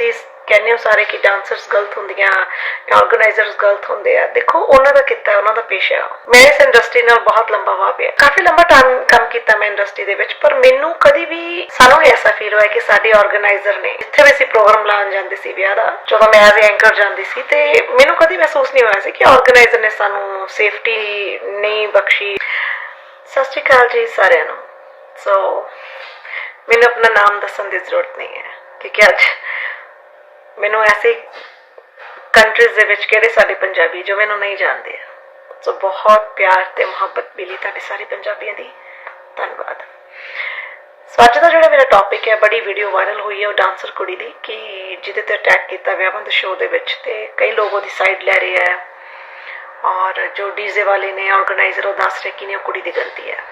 ਤੁਸੀਂ ਕਹਿੰਦੇ ਹੋ ਸਾਰੇ ਕਿ ਡਾਂਸਰਸ ਗਲਤ ਹੁੰਦੀਆਂ ਆਰਗੇਨਾਈਜ਼ਰਸ ਗਲਤ ਹੁੰਦੇ ਆ। ਦੇਖੋ, ਉਹਨਾਂ ਦਾ ਕੀਤਾ ਉਹਨਾਂ ਦਾ ਪੇਸ਼ਾ ਮੈਂ ਇਸ ਇੰਡਸਟਰੀ ਨਾਲ ਬਹੁਤ ਲੰਬਾ ਵਾਹ ਪਿਆ। ਕਾਫੀ ਲੰਬਾ ਟਾਈਮ ਕੰਮ ਕੀਤਾ ਮੈਂ ਇੰਡਸਟਰੀ ਦੇ ਵਿੱਚ, ਪਰ ਮੈਨੂੰ ਕਦੀ ਵੀ ਸਾਨੂੰ ਐਸਾ ਫੀਲ ਹੋਇਆ ਕਿ ਸਾਡੇ ਆਰਗੇਨਾਈਜ਼ਰ ਨੇ ਜਿੱਥੇ ਵੀ ਅਸੀਂ ਪ੍ਰੋਗਰਾਮ ਲਾਉਣ ਜਾਂਦੇ ਸੀ ਵਿਆਹ ਦਾ, ਜਦੋਂ ਮੈਂ ਐਜ਼ ਐਂਕਰ ਜਾਂਦੀ ਸੀ ਤੇ ਮੈਨੂੰ ਕਦੀ ਮਹਿਸੂਸ ਨਹੀਂ ਹੋਇਆ ਸੀ ਕਿ ਆਰਗੇਨਾਈਜ਼ਰ ਨੇ ਸਾਨੂੰ ਸੇਫਟੀ ਨਹੀਂ ਬਖਸ਼ੀ। ਸਤਿ ਸ਼੍ਰੀ ਅਕਾਲ ਜੀ ਸਾਰਿਆਂ ਨੂੰ। ਸੋ ਮੈਨੂੰ ਆਪਣਾ ਨਾਮ ਦੱਸਣ ਦੀ ਜ਼ਰੂਰਤ ਨਹੀਂ ਹੈ, ਕਿਉਂਕਿ ਅੱਜ ਮੈਨੂੰ ਐਸੇ ਕੰਟਰੀਜ਼ ਦੇ ਵਿੱਚ ਕਿਹੜੇ ਸਾਡੇ ਪੰਜਾਬੀ ਜੋ ਮੈਨੂੰ ਨਹੀਂ ਜਾਣਦੇ ਸੋ ਬਹੁਤ ਪਿਆਰ ਤੇ ਮੁਹੱਬਤ ਮਿਲੀ ਤੁਹਾਡੇ ਸਾਰੇ ਪੰਜਾਬੀਆਂ ਦੀ। ਧੰਨਵਾਦ। ਸੋ ਅੱਜ ਦਾ ਜਿਹੜਾ ਮੇਰਾ ਟੌਪਿਕ ਹੈ, ਬੜੀ ਵੀਡੀਓ ਵਾਇਰਲ ਹੋਈ ਹੈ ਉਹ ਡਾਂਸਰ ਕੁੜੀ ਦੀ ਕਿ ਜਿਹਦੇ ਤੇ ਅਟੈਕ ਕੀਤਾ ਵਿਆਹਾਂ ਬੰਦ ਸ਼ੋਅ ਦੇ ਵਿੱਚ ਤੇ ਕਈ ਲੋਕ ਉਹਦੀ ਸਾਈਡ ਲੈ ਰਹੇ ਆ। ਔਰ ਜੋ ਡੀਜ਼ੇ ਵਾਲੇ ਨੇ ਆਰਗੇਨਾਈਜ਼ਰ ਉਹ ਦੱਸ ਰਹੇ ਕਿ ਨਹੀਂ, ਉਹ ਕੁੜੀ ਦੀ ਗਲਤੀ ਹੈ।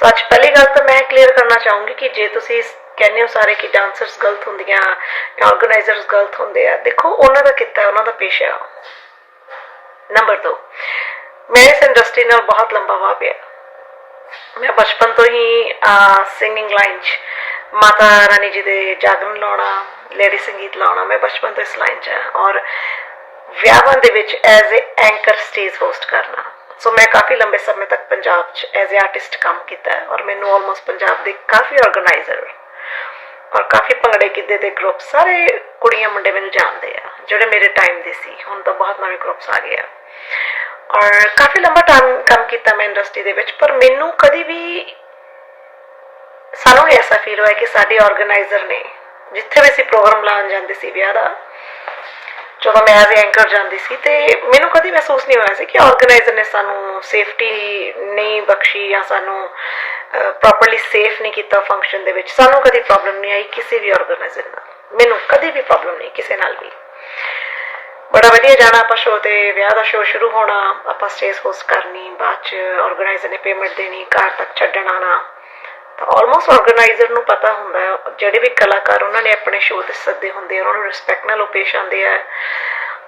ਸੱਚ ਪਹਿਲੀ ਗੱਲ ਤਾਂ ਮੈਂ ਕਲੀਅਰ ਕਰਨਾ ਚਾਹੂੰਗੀ ਕਿ ਜੇ ਤੁਸੀਂ ਕਹਿੰਦੇ ਹੋ ਸਾਰੇ ਕਿ ਡਾਂਸਰਸ ਗਲਤ ਹੁੰਦੀਆਂ ਆਰਗੇਨਾਈਜ਼ਰਸ ਗਲਤ ਹੁੰਦੇ ਆ। ਦੇਖੋ, ਉਹਨਾਂ ਦਾ ਕੀਤਾ ਉਹਨਾਂ ਦਾ ਪੇਸ਼ਾ ਨੰਬਰ 2 ਮੈਂ ਇਸ ਇੰਡਸਟਰੀ ਨਾਲ ਬਹੁਤ ਲੰਬਾ ਵਾਹ ਪਿਆ। ਮੈਂ ਬਚਪਨ ਤੋਂ ਹੀ ਸਿੰਗਿੰਗ ਲਾਈਨ 'ਚ ਮਾਤਾ ਰਾਣੀ ਜੀ ਦੇ ਜਾਗਰਣ ਲਾਉਣਾ ਲੇਡੀ ਸੰਗੀਤ ਲਾਉਣਾ, ਮੈਂ ਬਚਪਨ ਤੋਂ ਇਸ ਲਾਈਨ 'ਚ ਹਾਂ। ਔਰ ਵਿਆਹਾਂ ਦੇ ਵਿੱਚ as a anchor stage host ਕਰਨਾ। ਸੋ ਮੈਂ ਕਾਫੀ ਲੰਬੇ ਸਮੇਂ ਤੱਕ ਪੰਜਾਬ 'ਚ ਐਜ਼ ਅ ਆਰਟਿਸਟ ਕੰਮ ਕੀਤਾ ਔਰ ਮੈਨੂੰ ਆਲਮੋਸਟ ਪੰਜਾਬ ਦੇ ਕਾਫੀ ਆਰਗੇਨਾਈਜ਼ਰ ਔਰ ਕਾਫੀ ਭੰਗੜੇ ਗਿੱਧੇ ਦੇ ਗਰੁੱਪ ਸਾਰੇ ਕੁੜੀਆਂ ਮੁੰਡੇ ਮੈਨੂੰ ਜਾਣਦੇ ਆ, ਜਿਹੜੇ ਮੇਰੇ ਟਾਈਮ ਦੇ ਸੀ। ਹੁਣ ਤਾਂ ਬਹੁਤ ਨਵੇਂ ਗਰੁੱਪਸ ਆ ਗਏ ਆ। ਔਰ ਕਾਫੀ ਲੰਬਾ ਟਾਈਮ ਕੰਮ ਕੀਤਾ ਮੈਂ ਇੰਡਸਟਰੀ ਦੇ ਵਿੱਚ, ਪਰ ਮੈਨੂੰ ਕਦੀ ਵੀ ਸਾਨੂੰ ਐਸਾ ਫੀਲ ਹੋਇਆ ਕਿ ਸਾਡੇ ਆਰਗੇਨਾਈਜ਼ਰ ਨੇ, ਜਿੱਥੇ ਵੀ ਅਸੀਂ ਪ੍ਰੋਗਰਾਮ ਲਾਉਣ ਜਾਂਦੇ ਸੀ ਵਿਆਹ ਦਾ ਜਦੋਂ ਮੈਂ ਐਜ਼ ਐਂਕਰ ਜਾਂਦੀ ਸੀ ਤੇ ਮੈਨੂੰ ਕਦੀ ਮਹਿਸੂਸ ਨਹੀਂ ਹੋਇਆ ਸੀ ਕਿ ਆਰਗੇਨਾਈਜ਼ਰ ਨੇ ਸਾਨੂੰ ਸੇਫਟੀ ਨਹੀਂ ਬਖਸ਼ੀ ਜਾਂ ਸਾਨੂੰ ਪ੍ਰੋਪਰਲੀ ਸੇਫ ਨਹੀਂ ਕੀਤਾ ਫੰਕਸ਼ਨ ਦੇ ਵਿੱਚ। ਸਾਨੂੰ ਕਦੀ ਪ੍ਰੋਬਲਮ ਨਹੀਂ ਆਈ ਕਿਸੇ ਵੀ ਆਰਗੇਨਾਈਜ਼ਰ ਨਾਲ। ਮੈਨੂੰ ਕਦੀ ਵੀ ਪ੍ਰੋਬਲਮ ਨਹੀਂ ਕਿਸੇ ਨਾਲ ਵੀ। ਬੜਾ ਵਧੀਆ ਜਾਣਾ ਆਪਾਂ ਸ਼ੋਅ ਤੇ, ਵਿਆਹ ਦਾ ਸ਼ੋਅ ਸ਼ੁਰੂ ਹੋਣਾ, ਆਪਾਂ ਸਟੇਜ ਹੋਸਟ ਕਰਨੀ, ਬਾਅਦ ਚ ਆਰਗੇਨਾਈਜ਼ਰ ਨੇ ਪੇਮੈਂਟ ਦੇਣੀ, ਘਰ ਤੱਕ ਛੱਡਣ ਆਣਾ ਆਲਮੋਸਟ ਆਰਗੇਨਾਈਜ਼ਰ ਨੂੰ ਪਤਾ ਹੁੰਦਾ ਹੈ, ਜਿਹੜੇ ਵੀ ਕਲਾਕਾਰ ਉਹਨਾਂ ਨੇ ਆਪਣੇ ਸ਼ੋਅ ਤੇ ਸੱਦੇ ਹੁੰਦੇ ਆ, ਉਹਨਾਂ ਨੂੰ ਰਿਸਪੈਕਟ ਨਾਲ ਉਹ ਪੇਸ਼ ਆਉਂਦੇ ਆ।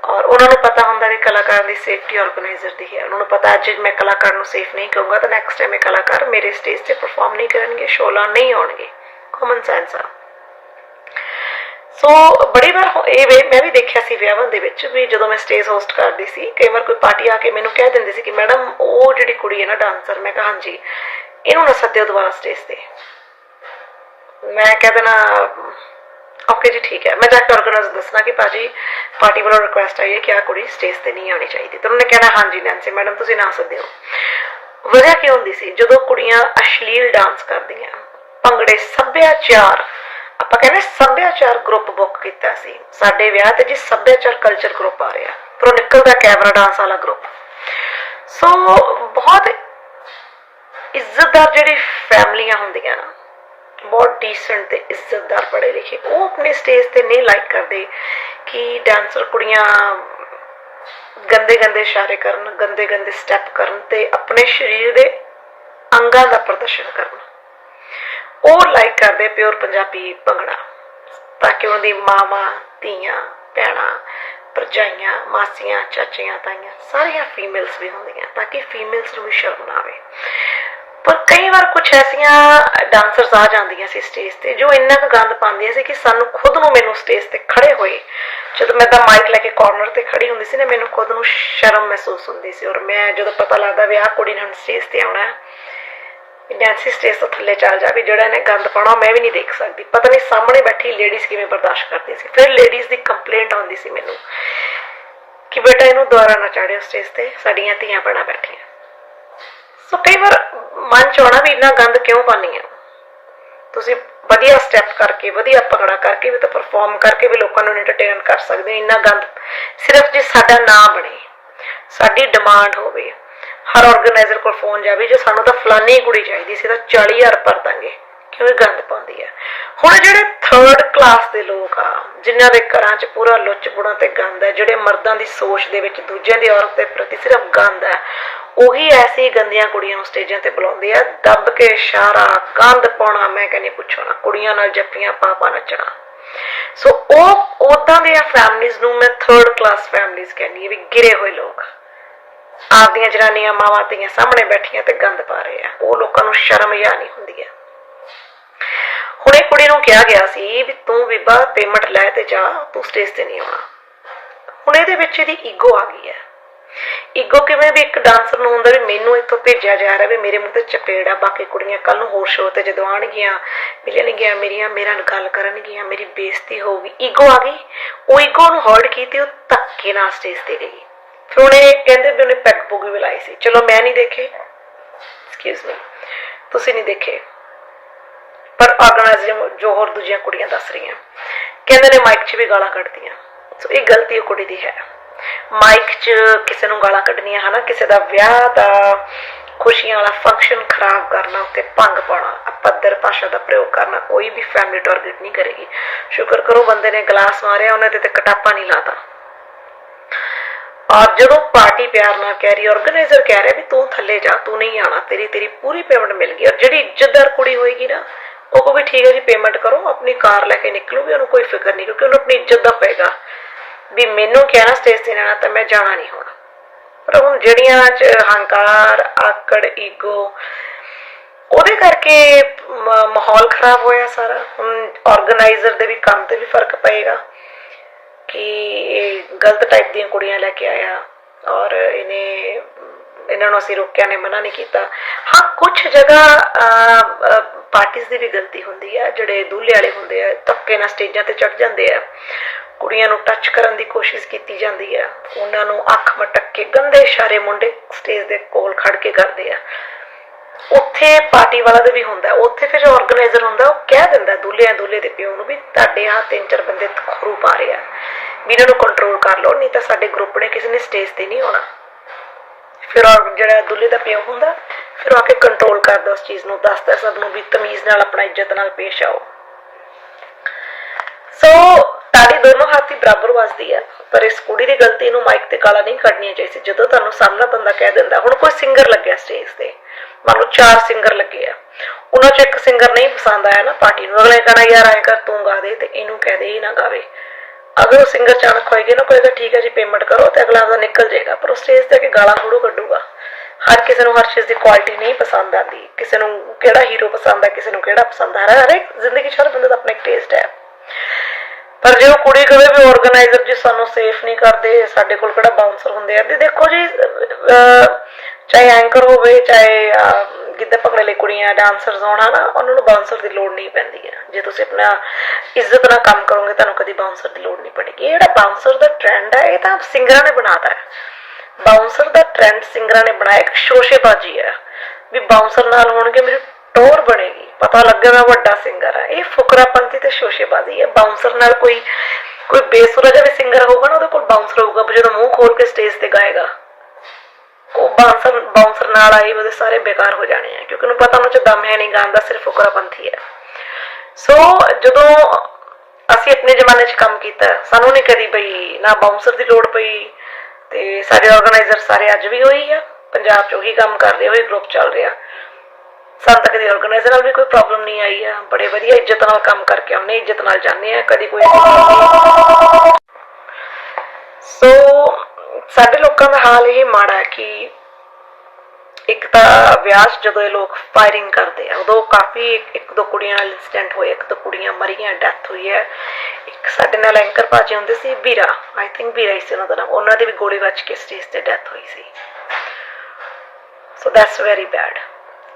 ਔਰ ਉਹਨਾਂ ਨੂੰ ਪਤਾ ਹੁੰਦਾ ਵੀ ਕਲਾਕਾਰ ਦੀ ਸੇਫਟੀ ਆਰਗੇਨਾਈਜ਼ਰ ਦੀ ਹੈ। ਉਹਨਾਂ ਨੂੰ ਪਤਾ ਅੱਜ ਮੈਂ ਕਲਾਕਾਰ ਨੂੰ ਸੇਫ ਨਹੀਂ ਕਹੂੰਗਾ ਤਾਂ ਨੈਕਸਟ ਟਾਈਮ ਇਹ ਕਲਾਕਾਰ ਮੇਰੇ ਸਟੇਜ ਤੇ ਪਰਫਾਰਮ ਨਹੀਂ ਕਰਨਗੇ ਸ਼ੋਅ ਲਾਉਣ ਨਹੀਂ ਆਉਣਗੇ। ਕਾਮਨ ਸੈਂਸ ਆ। ਸੋ ਬੜੀ ਵਾਰ ਹੋ- ਇਹ ਵੇ ਮੈਂ ਵੀ ਦੇਖਿਆ ਸੀ ਵਿਆਹਾਂ ਦੇ ਵਿੱਚ ਵੀ ਜਦੋਂ ਮੈਂ ਸਟੇਜ ਹੋਸਟ ਕਰਦੀ ਸੀ, ਕਈ ਵਾਰ ਕੋਈ ਪਾਰਟੀ ਆ ਕੇ ਮੈਨੂੰ ਕਹਿ ਦਿੰਦੀ ਸੀ ਕਿ ਮੈਡਮ, ਉਹ ਜਿਹੜੀ ਕੁੜੀ ਹੈ ਨਾ ਡਾਂਸਰ ਮੈਂ ਕਹਾਂ ਹਾਂਜੀ। ਇਹਨੂੰ ਨਾ ਸੱਦਿਓ ਦੁਬਾਰਾ ਸਟੇਜ ਤੇ। ਮੈਂ ਕਹਿ ਦੇਣਾ, ਓਕੇ ਜੀ, ਠੀਕ ਹੈ। ਮੈਂ ਜਾ ਕੇ ਆਰਗੇਨਾਈਜ਼ਰ ਦੱਸਣਾ ਕਿ ਭਾਜੀ, ਪਾਰਟੀ ਵੱਲੋਂ ਰਿਕੁਐਸਟ ਆਈ ਹੈ ਕਿ ਆ ਕੁੜੀ ਸਟੇਜ ਤੇ ਨਹੀਂ ਆਉਣੀ ਚਾਹੀਦੀ। ਤਾਂ ਉਹਨੇ ਕਹਿਣਾ, ਹਾਂਜੀ ਨੈਂਸੀ ਮੈਡਮ ਤੁਸੀਂ ਨਾ ਸੱਦਿਓ। ਵਜ੍ਹਾ ਕੀ ਹੁੰਦੀ ਸੀ? ਜਦੋਂ ਕੁੜੀਆਂ ਅਸ਼ਲੀਲ ਡਾਂਸ ਕਰਦੀਆਂ, ਭੰਗੜੇ ਸੱਭਿਆਚਾਰ, ਆਪਾਂ ਕਹਿੰਦੇ ਸੱਭਿਆਚਾਰ ਗਰੁੱਪ ਬੁੱਕ ਕੀਤਾ ਸੀ। ਸਾਡੇ ਵਿਆਹ ਤੇ ਜੀ ਸੱਭਿਆਚਾਰ ਕਲਚਰ ਗਰੁੱਪ ਆ ਰਿਹਾ। ਪਰ ਉਹ ਨਿਕਲਦਾ ਕੈਮਰਾ ਡਾਂਸ ਵਾਲਾ ਗਰੁੱਪ ਸੋ ਬਹੁਤ ਇੱਜ਼ਤਦਾਰ ਜਿਹੜੀ ਫੈਮਲੀਆਂ ਹੁੰਦੀਆਂ ਨਾ ਬਹੁਤ ਡੀਸੈਂਟ ਤੇ ਇੱਜ਼ਤਦਾਰ ਪੜ੍ਹੇ ਲਿਖੇ, ਉਹ ਆਪਣੇ ਸਟੇਜ ਤੇ ਨਹੀਂ ਲਾਈਕ ਕਰਦੇ ਕਿ ਡਾਂਸਰ ਕੁੜੀਆਂ ਗੰਦੇ ਗੰਦੇ ਇਸ਼ਾਰੇ ਕਰਨ, ਗੰਦੇ ਗੰਦੇ ਸਟੈਪ ਕਰਨ ਤੇ ਆਪਣੇ ਸਰੀਰ ਦੇ ਅੰਗਾਂ ਦਾ ਪ੍ਰਦਰਸ਼ਨ ਕਰਨ। ਉਹ ਲਾਈਕ ਕਰਦੇ ਪਿਓਰ ਪੰਜਾਬੀ ਭੰਗੜਾ, ਤਾਂ ਕਿ ਉਹਨਾਂ ਦੀ ਮਾਵਾਂ, ਧੀਆਂ, ਭੈਣਾਂ, ਭਰਜਾਈਆਂ, ਮਾਸੀਆਂ, ਚਾਚੀਆਂ, ਤਾਈਆਂ, ਸਾਰੀਆਂ ਫੀਮੇਲਸ ਵੀ ਹੁੰਦੀਆਂ, ਤਾਂ ਕਿ ਫੀਮੇਲਸ ਨੂੰ ਵੀ ਸ਼ਰਮ ਨਾ ਆਵੇ। ਪਰ ਕਈ ਵਾਰ ਕੁਝ ਐਸੀਆਂ ਡਾਂਸਰਸ ਆ ਜਾਂਦੀਆਂ ਸੀ ਸਟੇਜ ਤੇ ਜੋ ਇੰਨਾ ਕੁ ਗੰਦ ਪਾਉਂਦੀਆਂ ਸੀ ਕਿ ਸਾਨੂੰ ਖੁਦ ਨੂੰ ਮੈਨੂੰ ਸਟੇਜ ਤੇ ਖੜੇ ਹੋਏ। ਜਦੋਂ ਮੈਂ ਤਾਂ ਮਾਈਕ ਲੈ ਕੇ ਕਾਰਨਰ ਤੇ ਖੜੀ ਹੁੰਦੀ ਸੀ ਨਾ, ਮੈਨੂੰ ਖੁਦ ਨੂੰ ਸ਼ਰਮ ਮਹਿਸੂਸ ਹੁੰਦੀ ਸੀ ਔਰ ਮੈਂ ਜਦੋਂ ਪਤਾ ਲੱਗਦਾ ਵੀ ਆਹ ਕੁੜੀ ਨੇ ਹੁਣ ਸਟੇਜ ਤੇ ਆਉਣਾ ਹੈ, ਵੀ ਸਟੇਜ ਤੋਂ ਥੱਲੇ ਚੱਲ ਜਾ, ਵੀ ਜਿਹੜਾ ਇਹਨੇ ਗੰਦ ਪਾਉਣਾ ਮੈਂ ਵੀ ਨਹੀਂ ਦੇਖ ਸਕਦੀ। ਪਤਾ ਨਹੀਂ ਸਾਹਮਣੇ ਬੈਠੀ ਲੇਡੀਜ਼ ਕਿਵੇਂ ਬਰਦਾਸ਼ਤ ਕਰਦੀ ਸੀ। ਫਿਰ ਲੇਡੀਜ਼ ਦੀ ਕੰਪਲੇਂਟ ਆਉਂਦੀ ਸੀ ਮੈਨੂੰ ਕਿ ਬੇਟਾ ਇਹਨੂੰ ਦੁਆਰਾ ਨਾ ਚਾੜਿਓ ਸਟੇਜ ਤੇ, ਸਾਡੀਆਂ ਧੀਆਂ ਬਣਾ ਬੈਠੀਆਂ। ਸੋ ਕਈ ਵਾਰ ਮਨ ਚ ਆਉਣਾ ਵੀ ਇੰਨਾ ਗੰਦ ਕਿਉਂ ਪਾਣੀ ਆ? ਤੁਸੀਂ ਵਧੀਆ ਸਟੈਪ ਕਰਕੇ, ਵਧੀਆ ਪਕੜਾ ਕਰਕੇ ਵੀ ਤਾਂ ਪਰਫਾਰਮ ਕਰਕੇ ਵੀ ਲੋਕਾਂ ਨੂੰ ਐਂਟਰਟੇਨ ਕਰ ਸਕਦੇ ਹੋ, ਇੰਨਾ ਗੰਦ। ਸਿਰਫ ਜੇ ਸਾਡਾ ਨਾਮ ਬਣੇ, ਸਾਡੀ ਡਿਮਾਂਡ ਹੋਵੇ, ਹਰ ਆਰਗੇਨਾਈਜ਼ਰ ਕੋਲ ਫੋਨ ਜਾਵੇ, ਜੇ ਸਾਨੂੰ ਤਾਂ ਫਲਾਨੀ ਕੁੜੀ ਚਾਹੀਦੀ ਸੀ, ਤਾਂ 40000 ਭਰ ਦਾਂਗੇ, ਕਿਉਂ ਗੰਦ ਪਾਉਂਦੀ ਆ? ਹੁਣ ਜਿਹੜੇ ਥਰਡ ਕਲਾਸ ਦੇ ਲੋਕ ਆ, ਜਿਨ੍ਹਾਂ ਦੇ ਘਰਾਂ 'ਚ ਪੂਰਾ ਲੁੱਚ ਬੁਣਾ ਤੇ ਗੰਦ ਹੈ ਜਿਹੜੇ ਮਰਦਾਂ ਦੀ ਸੋਚ ਦੇ ਵਿੱਚ ਦੂਜਿਆਂ ਦੀ ਔਰਤ ਦੇ ਪ੍ਰਤੀ ਸਿਰਫ ਗੰਦ ਹੈ ਉਹੀ ਐਸੀ ਗੰਦੀਆਂ ਕੁੜੀਆਂ ਨੂੰ ਸਟੇਜਾਂ ਤੇ ਬੁਲਾਉਂਦੇ ਆ, ਦੱਬ ਕੇ ਇਸ਼ਾਰਾ ਗੰਦ ਪਾਉਣਾ, ਮੈਂ ਕਹਿੰਦੀ ਪੁੱਛੋ ਨਾ, ਕੁੜੀਆਂ ਨਾਲ ਜੱਫੀਆਂ ਪਾ ਪਾ ਨੱਚਣਾ। ਸੋ ਉਹ ਉਦਾਂ ਦੀਆਂ ਫੈਮਲੀਆਂ ਨੂੰ ਮੈਂ ਥਰਡ ਕਲਾਸ ਫੈਮਲੀਆਂ ਕਹਿੰਦੀ ਵੀ ਗਿਰੇ ਹੋਏ ਲੋਕ। ਆਪਦੀਆਂ ਜਨਾਨੀਆਂ ਮਾਵਾਂ ਧੀਆਂ ਸਾਹਮਣੇ ਬੈਠੀਆਂ ਤੇ ਗੰਦ ਪਾ ਰਹੇ ਆ। ਉਹ ਲੋਕਾਂ ਨੂੰ ਸ਼ਰਮ ਜਾਂ ਨਹੀਂ ਹੁੰਦੀ ਹੈ ਹੁਣ ਇਹ ਕੁੜੀ ਨੂੰ ਕਿਹਾ ਗਿਆ ਸੀ ਵੀ ਤੂੰ ਬੀਬਾ ਪੇਮੈਂਟ ਲੈ ਤੇ ਜਾ, ਤੂੰ ਸਟੇਜ ਤੇ ਨਹੀਂ ਆਉਣਾ। ਹੁਣ ਇਹਦੇ ਵਿੱਚ ਇਹਦੀ ਈਗੋ ਆ ਗਈ ਹੈ। ਈਗੋ ਕਿਵੇਂ ਵੀ ਇੱਕ ਡਾਂਸਰ ਨੂੰ ਹੁੰਦਾ ਵੀ ਮੈਨੂੰ ਇੱਥੋਂ ਭੇਜਿਆ ਜਾ ਰਿਹਾ ਵੀ ਮੇਰੇ ਮੂੰਹ ਤੇ ਚਪੇੜ ਆ ਬਾਕੀ ਕੁੜੀਆਂ ਕੱਲ ਨੂੰ ਹੋਰ ਸ਼ੋਅ ਤੇ ਜਦੋਂ ਆਣਗੀਆਂ ਮਿਲਣਗੀਆਂ ਮੇਰੀਆਂ, ਮੇਰੇ ਨਾਲ ਗੱਲ ਕਰਨਗੀਆਂ, ਮੇਰੀ ਬੇਇੱਜ਼ਤੀ ਹੋਊਗੀ। ਈਗੋ ਆ ਗਈ। ਉਹ ਈਗੋ ਨੂੰ ਹਰਟ ਕੀਤੀ, ਉਹ ਧੱਕੇ ਨਾਲ ਸਟੇਜ ਤੇ ਗਈ। ਫਿਰ ਉਹਨੇ ਕਹਿੰਦੇ ਵੀ ਉਹਨੇ ਪੈਗ ਪੋਗੀ ਵੀ ਲਾਈ ਸੀ। ਚਲੋ ਮੈਂ ਨਹੀਂ ਦੇਖੇ। ਐਕਸਕਿਊਜ਼ ਮੀ ਤੁਸੀਂ ਨਹੀਂ ਦੇਖੇ। ਪਰ ਆਰਗੇਨਾਈਜ਼ਰ ਜੋ ਹੋਰ ਦੂਜੀਆਂ ਕੁੜੀਆਂ ਦੱਸ ਰਹੀਆਂ। ਕਹਿੰਦੇ ਨੇ ਮਾਈਕ 'ਚ ਵੀ ਗਾਲਾਂ ਕੱਢਦੀਆਂ ਸੋ ਇਹ ਗਲਤੀ ਉਹ ਕੁੜੀ ਦੀ ਹੈ। ਮਾਈਕ 'ਚ ਕਿਸੇ ਨੂੰ ਗਾਲਾਂ ਕੱਢਣੀਆਂ, ਹਨਾ? ਕਿਸੇ ਦਾ ਵਿਆਹ ਦਾ ਖੁਸ਼ੀਆਂ ਵਾਲਾ ਫੰਕਸ਼ਨ ਖਰਾਬ ਕਰਨਾ, ਉੱਤੇ ਭੰਗ ਪਾਉਣਾ, ਅਪੱਧਰ ਭਾਸ਼ਾ ਦਾ ਪ੍ਰਯੋਗ ਕਰਨਾ, ਕੋਈ ਵੀ ਫੈਮਿਲੀ ਟਾਰਗੇਟ ਨਹੀਂ ਕਰੇਗੀ। ਸ਼ੁਕਰ ਕਰੋ ਬੰਦੇ ਨੇ ਗਲਾਸ ਮਾਰਿਆ, ਉਹਨੇ ਤੇ ਤੇ ਕਟਾਪਾ ਨਹੀਂ ਲਾਤਾ। ਔਰ ਜਦੋਂ ਪਾਰਟੀ ਪਿਆਰ ਨਾਲ ਕਹਿ ਰਹੀ ਆਰਗੇਨਾਈਜ਼ਰ ਕਹਿ ਰਿਹਾ ਵੀ ਤੂੰ ਥੱਲੇ ਜਾ, ਤੂੰ ਨਹੀਂ ਆਣਾ ਤੇਰੀ ਤੇਰੀ ਪੂਰੀ ਪੇਮੈਂਟ ਮਿਲ ਗਈ। ਔਰ ਜਿਹੜੀ ਇੱਜ਼ਤਦਾਰ ਕੁੜੀ ਹੋਏਗੀ ਨਾ, ਉਹ ਕਹੂਗੀ, ਠੀਕ ਹੈ ਜੀ ਪੇਮੈਂਟ ਕਰੋ, ਆਪਣੀ ਕਾਰ ਲੈ ਕੇ ਨਿਕਲੂਗੀ ਉਹਨੂੰ ਕੋਈ ਫਿਕਰ ਨਹੀਂ, ਕਿਉਂਕਿ ਉਹਨੂੰ ਆਪਣੀ ਇੱਜ਼ਤ ਦਾ ਹੋਏਗਾ ਵੀ ਮੈਨੂੰ ਕਿਹਾ ਨਾ ਸਟੇਜ ਤੇ ਰਹਿਣਾ ਤਾਂ ਮੈਂ ਜਾਣਾ ਨਹੀਂ ਹੁਣ। ਪਰ ਹੁਣ ਜਿਹੜੀਆਂ ਹੰਕਾਰ ਆਕੜ, ਈਗੋ, ਉਹਦੇ ਕਰਕੇ ਮਾਹੌਲ ਖਰਾਬ ਹੋਇਆ ਸਾਰਾ। ਹੁਣ ਆਰਗੇਨਾਈਜ਼ਰ ਦੇ ਵੀ ਕੰਮ ਤੇ ਵੀ ਫ਼ਰਕ ਪਏਗਾ ਕਿ ਇਹ ਗਲਤ ਟਾਈਪ ਦੀਆਂ ਕੁੜੀਆਂ ਲੈ ਕੇ ਆਇਆ ਔਰ ਇਹਨੇ, ਇਹਨਾਂ ਨੂੰ ਅਸੀਂ ਰੋਕਿਆ ਨੇ, ਮਨਾ ਨਹੀਂ ਕੀਤਾ। ਹਾਂ ਕੁਝ ਜਗ੍ਹਾ ਪਾਰਟੀਆਂ ਦੀ ਵੀ ਗਲਤੀ ਹੁੰਦੀ ਆ, ਜਿਹੜੇ ਦੂਲੇ ਵਾਲੇ ਹੁੰਦੇ ਆ, ਧੱਕੇ ਨਾਲ ਸਟੇਜਾਂ ਤੇ ਚੜ ਜਾਂਦੇ ਆ। ਕੁੜੀਆਂ ਨੂੰ ਟੱਚ ਕਰਨ ਦੀ ਕੋਸ਼ਿਸ਼ ਕੀਤੀ ਜਾਂਦੀ ਹੈ ਉਹਨਾਂ ਨੂੰ ਅੱਖ ਮਟਕ ਕੇ ਗੰਦੇ ਇਸ਼ਾਰੇ ਮੁੰਡੇ ਸਟੇਜ ਦੇ ਕੋਲ ਖੜ ਕੇ ਕਰਦੇ ਆ। ਉੱਥੇ ਪਾਰਟੀ ਵਾਲਾ ਦੇ ਵੀ ਹੁੰਦਾ, ਉੱਥੇ ਫਿਰ ਆਰਗੇਨਾਈਜ਼ਰ ਹੁੰਦਾ, ਉਹ ਕਹਿ ਦਿੰਦਾ ਦੁੱਲਿਆਂ ਦੁੱਲੇ ਦੇ ਪਿਓ ਨੂੰ ਵੀ ਤੁਹਾਡੇ ਆ ਤਿੰਨ ਚਾਰ ਬੰਦੇ ਖਰੂ ਪਾ ਰਹੇ ਆ। ਵੀ ਇਹਨਾਂ ਨੂੰ ਕੰਟਰੋਲ ਕਰ ਲਓ, ਨਹੀਂ ਤਾਂ ਸਾਡੇ ਗਰੁੱਪ ਨੇ ਕਿਸੇ ਨੇ ਸਟੇਜ ਤੇ ਨਹੀਂ ਆਉਣਾ। ਫਿਰ ਉਹ ਜਿਹੜਾ ਦੁੱਲੇ ਦਾ ਪਿਓ ਹੁੰਦਾ, ਫਿਰ ਆ ਕੇ ਕੰਟਰੋਲ ਕਰਦਾ ਉਸ ਚੀਜ਼ ਨੂੰ, ਦੱਸਦਾ ਸਭ ਨੂੰ ਵੀ ਤਮੀਜ਼ ਨਾਲ ਆਪਣਾ ਇੱਜ਼ਤ ਨਾਲ ਪੇਸ਼ ਆਓ। ਸੋ ਤਾੜੀ ਦੋਨੋਂ ਹੱਥ ਬਰਾਬਰ ਵੱਜਦੀ ਹੈ, ਪਰ ਇਸ ਕੁੜੀ ਦੀ ਗਲਤੀ ਨੂੰ ਮਾਈਕ ਤੇ ਗਾਲਾਂ ਨਹੀਂ ਕੱਢਣੀਆਂ ਚਾਹੀਦੀ ਜਦੋਂ ਤੁਹਾਨੂੰ ਸਾਹਮਣਾ ਬੰਦਾ ਕਹਿ ਦਿੰਦਾ, ਹੁਣ ਕੋਈ ਸਿੰਗਰ ਲੱਗਿਆ ਸਟੇਜ ਤੇ। ਮੰਨ ਲਓ ਚਾਰ ਸਿੰਗਰ ਲੱਗੇ ਆ। ਉਹਨਾਂ ਚੋਂ ਇੱਕ ਸਿੰਗਰ ਨਹੀਂ ਪਸੰਦ ਆਇਆ ਨਾ ਪਾਰਟੀ ਨੂੰ। ਅਗਲੇ ਕਹਣਾ ਯਾਰ ਐਂ ਕਰ, ਤੂੰ ਗਾ ਦੇ ਤੇ ਇਹਨੂੰ ਕਹਿ ਦੇ, ਇਹ ਨਾ ਗਾਵੇ। ਅਗਰ ਉਹ ਸਿੰਗਰ ਚਾਣਕ ਹੋਏਗਾ ਨਾ ਕਹੇਗਾ ਠੀਕ ਹੈ ਜੀ ਪੇਮੈਂਟ ਕਰੋ ਤੇ ਅਗਲਾ ਉਹਦਾ ਨਿਕਲ ਜਾਏਗਾ। ਪਰ ਉਹ ਸਟੇਜ ਤੇ ਆ ਕੇ ਗਾਲਾਂ ਥੋੜੋ ਕੱਢੂਗਾ। ਹਰ ਕਿਸੇ ਨੂੰ ਹਰ ਚੀਜ਼ ਦੀ ਕੁਆਲਿਟੀ ਨਹੀਂ ਪਸੰਦ ਆਉਂਦੀ। ਕਿਸੇ ਨੂੰ ਕਿਹੜਾ ਹੀਰੋ ਪਸੰਦ ਹੈ, ਕਿਸੇ ਨੂੰ ਕਿਹੜਾ ਪਸੰਦ ਹੈ ਹਰ ਇੱਕ ਜ਼ਿੰਦਗੀ 'ਚ ਹਰ ਬੰਦੇ ਦਾ ਆਪਣਾ ਇੱਕ ਟੇਸਟ ਹੈ। ਪਰ ਜੇ ਉਹ ਕੁੜੀ ਕਹੇ ਵੀ ਆਰਗੇਨਾਈਜ਼ਰ ਜੀ ਸਾਨੂੰ ਸੇਫ ਨਹੀਂ ਕਰਦੇ ਸਾਡੇ ਕੋਲ ਕਿਹੜਾ ਬਾਉਂਸਰ ਹੁੰਦੇ ਆ। ਤੇ ਦੇਖੋ ਜੀ ਚਾਹੇ ਐਂਕਰ ਹੋਵੇ ਚਾਹੇ ਅਹ, ਗਿੱਧੇ ਭੰਗੜੇ ਲਈ ਕੁੜੀਆਂ ਡਾਂਸਰਸ ਹੋਣ ਹਨਾ ਉਹਨਾਂ ਨੂੰ ਬਾਉਂਸਰ ਦੀ ਲੋੜ ਨਹੀਂ ਪੈਂਦੀ ਹੈ ਜੇ ਤੁਸੀਂ ਆਪਣਾ ਇੱਜ਼ਤ ਨਾਲ ਕੰਮ ਕਰੋਗੇ ਤੁਹਾਨੂੰ ਕਦੀ ਬਾਉਂਸਰ ਦੀ ਲੋੜ ਨਹੀਂ ਪੜੇਗੀ। ਇਹ ਜਿਹੜਾ ਬਾਉਂਸਰ ਦਾ ਟ੍ਰੈਂਡ ਹੈ ਇਹ ਤਾਂ ਸਿੰਗਰਾਂ ਨੇ ਬਣਾਤਾ ਹੈ। ਬਾਉਂਸਰ ਦਾ ਟ੍ਰੈਂਡ ਸਿੰਗਰਾਂ ਨੇ ਬਣਾਇਆ ਇੱਕ ਸ਼ੋਸ਼ੇਬਾਜ਼ੀ ਹੈ ਵੀ ਬਾਉਂਸਰ ਨਾਲ ਹੋਣਗੇ ਮੇਰੀ ਟੋਰ ਬਣੇਗੀ। ਪਤਾ ਲੱਗੇ ਮੈਂ ਵੱਡਾ ਸਿੰਗਰ ਹਾਂ। ਇਹ ਫੁਕਰਾਪੰਤੀ ਤੇ ਸ਼ੋਸ਼ੇਬਾਜ਼ੀ ਹੈ। ਬਾਉਂਸਰ ਨਾਲ ਕੋਈ ਕੋਈ ਬੇਸੁਰਾ ਜਿਹਾ ਵੀ ਸਿੰਗਰ ਹੋਊਗਾ ਨਾ, ਉਹਦੇ ਕੋਲ ਬਾਉਂਸਰ ਹੋਊਗਾ ਪਰ ਜਦੋਂ ਮੂੰਹ ਖੋਲ ਕੇ ਸਟੇਜ ਤੇ ਗਾਏਗਾ। ਉਹ ਬਾਉਂਸਰ ਬਾਉਂਸਰ ਨਾਲ ਆਏ, ਉਹਦੇ ਸਾਰੇ ਬੇਕਾਰ ਹੋ ਜਾਣੇ ਆ। ਕਿਉਂਕਿ ਉਹਨੂੰ ਪਤਾ ਉਹਨਾਂ ਚ ਦਮ ਹੈ ਨਹੀਂ, ਗਾਣ ਦਾ ਸਿਰਫ ਫੁਕਰਾਪੰਤੀ ਹੈ। ਸੋ ਜਦੋਂ ਅਸੀਂ ਆਪਣੇ ਜ਼ਮਾਨੇ 'ਚ ਕੰਮ ਕੀਤਾ, ਸਾਨੂੰ ਨਹੀਂ ਕਦੀ ਬਈ ਨਾ ਬਾਉਂਸਰ ਦੀ ਲੋੜ ਪਈ ਤੇ ਸਾਡੇ ਆਰਗੇਨਾਈਜ਼ਰ ਸਾਰੇ ਅੱਜ ਵੀ ਉਹੀ ਆ। ਪੰਜਾਬ 'ਚ ਉਹੀ ਕੰਮ ਕਰ ਰਹੇ ਉਹੀ ਗਰੁੱਪ ਚੱਲ ਰਿਹਾ। ਸਾਨੂੰ ਤਾਂ ਕਦੀ ਆਰਗੇਨਾਈਜ਼ਰ ਨਾਲ ਵੀ ਕੋਈ ਪ੍ਰੋਬਲਮ ਨਹੀਂ ਆਈ ਆ। ਬੜੇ ਵਧੀਆ ਇੱਜ਼ਤ ਨਾਲ ਕੰਮ ਕਰਕੇ ਆਉਂਦੇ, ਇੱਜ਼ਤ ਨਾਲ ਜਾਂਦੇ ਆ, ਕਦੀ ਕੋਈ ਸੋ ਸਾਡੇ ਲੋਕਾਂ ਦਾ ਹਾਲ ਇਹ ਮਾੜਾ ਕਿ ਇੱਕ ਤਾਂ ਵਿਆਹ ਜਦੋਂ ਇਹ ਲੋਕ ਫਾਇਰਿੰਗ ਕਰਦੇ ਆ, ਉਦੋਂ ਕਾਫੀ ਇੱਕ- ਦੋ ਕੁੜੀਆਂ ਨਾਲ ਇਨਸੀਡੈਂਟ ਹੋਏ, ਇੱਕ ਦੋ ਕੁੜੀਆਂ ਮਰੀਆਂ ਡੈਥ ਹੋਈ ਹੈ। ਇੱਕ ਸਾਡੇ ਨਾਲ ਐਂਕਰ ਬਾਜੀ ਹੁੰਦੇ ਸੀ, ਵੀਰਾ। ਆਈ ਥਿੰਕ ਵੀਰਾ ਹੀ ਸੀ ਉਹਨਾਂ ਦਾ ਨਾਮ। ਉਹਨਾਂ ਦੀ ਵੀ ਗੋਲੀ ਵੱਜ ਕੇ ਸਟੇਜ ਤੇ ਡੈਥ ਹੋਈ ਸੀ। ਸੋ ਦੈਟਸ ਵੈਰੀ ਬੈਡ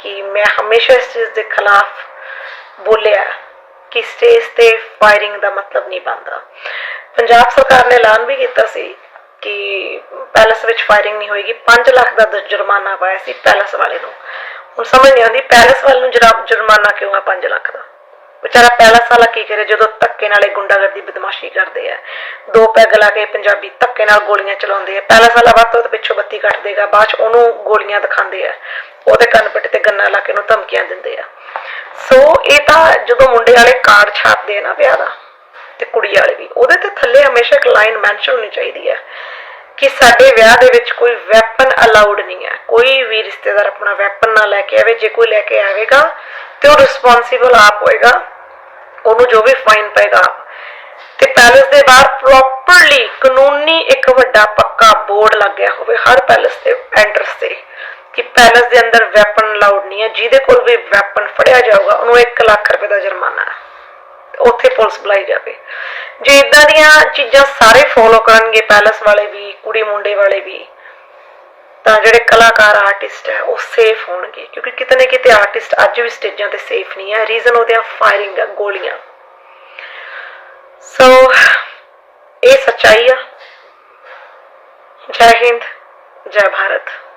ਕਿ ਮੈਂ ਹਮੇਸ਼ਾ ਇਸ ਚੀਜ਼ ਦੇ ਖਿਲਾਫ ਬੋਲਿਆ ਕਿ ਸਟੇਜ ਤੇ ਫਾਇਰਿੰਗ ਦਾ ਮਤਲਬ ਨਹੀਂ ਬਣਦਾ। ਪੰਜਾਬ ਸਰਕਾਰ ਨੇ ਐਲਾਨ ਵੀ ਕੀਤਾ ਸੀ ਕਿ ਪੈਲਸ ਵਿੱਚ ਫਾਇਰਿੰਗ ਨਹੀਂ ਹੋਏਗੀ। 5 ਲੱਖ ਦਾ ਜੁਰਮਾਨਾ ਪਾਇਆ ਸੀ ਪੈਲਸ ਵਾਲੇ ਨੂੰ। ਹੁਣ ਸਮਝ ਨਹੀਂ ਆਉਂਦੀ ਪੈਲਸ ਵਾਲੇ ਨੂੰ ਜੁਰਮਾਨਾ ਕਿਉਂ ਆ 5 ਲੱਖ ਦਾ? ਵਿਚਾਰਾ ਪੈਲਸ ਵਾਲਾ ਕੀ ਕਰੇ ਜਦੋਂ ਧੱਕੇ ਨਾਲੇ ਗੁੰਡਾਗਰਦੀ ਬਦਮਾਸ਼ੀ ਕਰਦੇ ਆ। ਦੋ ਪੈਗ ਲਾ ਕੇ ਪੰਜਾਬੀ ਧੱਕੇ ਨਾਲ ਗੋਲੀਆਂ ਚਲਾਉਂਦੇ ਆ। ਪੈਲਸ ਵਾਲਾ ਵੱਧ ਤੋਂ ਪਿੱਛੋਂ ਬੱਤੀ ਕੱਟ ਦੇਗਾ, ਬਾਅਦ ਚ ਉਹਨੂੰ ਗੋਲੀਆਂ ਦਿਖਾਉਂਦੇ ਆ। ਉਹਦੇ ਕੰਨ ਪਿੱਟ ਗੰਨਾ ਲਾ ਕੇ ਉਹਨੂੰ ਧਮਕੀਆਂ ਦਿੰਦੇ ਆ। ਸੋ ਇਹ ਤਾਂ ਜਦੋਂ ਮੁੰਡੇ ਵਾਲੇ ਕਾਰਡ ਛਾਪਦੇ ਆ ਨਾ ਵਿਆਹ ਦਾ, ਤੇ ਕੁੜੀ ਵਾਲੇ ਵੀ, ਉਹਦੇ ਤੇ ਥੱਲੇ ਹਮੇਸ਼ਾ ਇੱਕ ਲਾਈਨ ਮੈਂਸ਼ਨ ਹੋਣੀ ਚਾਹੀਦੀ ਹੈ ਕਿ ਸਾਡੇ ਵਿਆਹ ਦੇ ਵਿੱਚ ਕੋਈ ਵੈਪਨ ਅਲਾਉਡ ਨਹੀਂ ਹੈ ਕੋਈ ਵੀ ਰਿਸ਼ਤੇਦਾਰ ਆਪਣਾ ਵੈਪਨ ਨਾ ਲੈ ਕੇ ਆਵੇ, ਜੇ ਕੋਈ ਲੈ ਕੇ ਆਵੇਗਾ ਤੇ ਉਹ ਰਿਸਪੌਂਸਿਬਲ ਆਪ ਹੋਏਗਾ, ਉਹਨੂੰ ਜੋ ਵੀ ਫਾਈਨ ਪਏਗਾ ਤੇ ਪੈਲਸ ਦੇ ਬਾਹਰ ਪ੍ਰੋਪਰਲੀ ਕਾਨੂੰਨੀ ਇੱਕ ਵੱਡਾ ਪੱਕਾ ਬੋਰਡ ਲੱਗਿਆ ਹੋਵੇ, ਹਰ ਪੈਲਸ ਦੇ ਐਂਟਰਸ ਤੇ। ਕਿ ਪੈਲਸ ਦੇ ਅੰਦਰ ਵੈਪਨ ਅਲਾਉਡ ਨਹੀਂ ਹੈ, ਜਿਹਦੇ ਕੋਲ ਵੀ ਵੈਪਨ ਫੜਿਆ ਜਾਊਗਾ, ਉਹਨੂੰ 1 ਲੱਖ ਰੁਪਏ ਦਾ ਜੁਰਮਾਨਾ ਹੈ। ਉੱਥੇ ਪੁਲਿਸ ਬੁਲਾਈ ਜਾਵੇ। ਜੇ ਇਦਾਂ ਦੀਆਂ ਚੀਜ਼ਾਂ ਸਾਰੇ ਫੋਲੋ ਕਰਨਗੇ, ਪੈਲਸ ਵਾਲੇ ਵੀ, ਕੁੜੀ ਮੁੰਡੇ ਵਾਲੇ ਵੀ, ਤਾਂ ਜਿਹੜੇ ਕਲਾਕਾਰ ਆਰਟਿਸਟ ਹੈ, ਉਹ ਸੇਫ ਹੋਣਗੇ। ਕਿਉਂਕਿ ਕਿਤੇ ਨਾ ਕਿਤੇ ਆਰਟਿਸਟ ਅੱਜ ਵੀ ਸਟੇਜਾਂ ਤੇ ਸੇਫ ਨਹੀਂ ਹੈ। ਰੀਜ਼ਨ ਉਹਦੇ ਆ ਫਾਇਰਿੰਗ ਆ, ਗੋਲੀਆਂ। ਸੋ ਇਹ ਸੱਚਾਈ ਆ। ਜੈ ਹਿੰਦ, ਜੈ ਭਾਰਤ।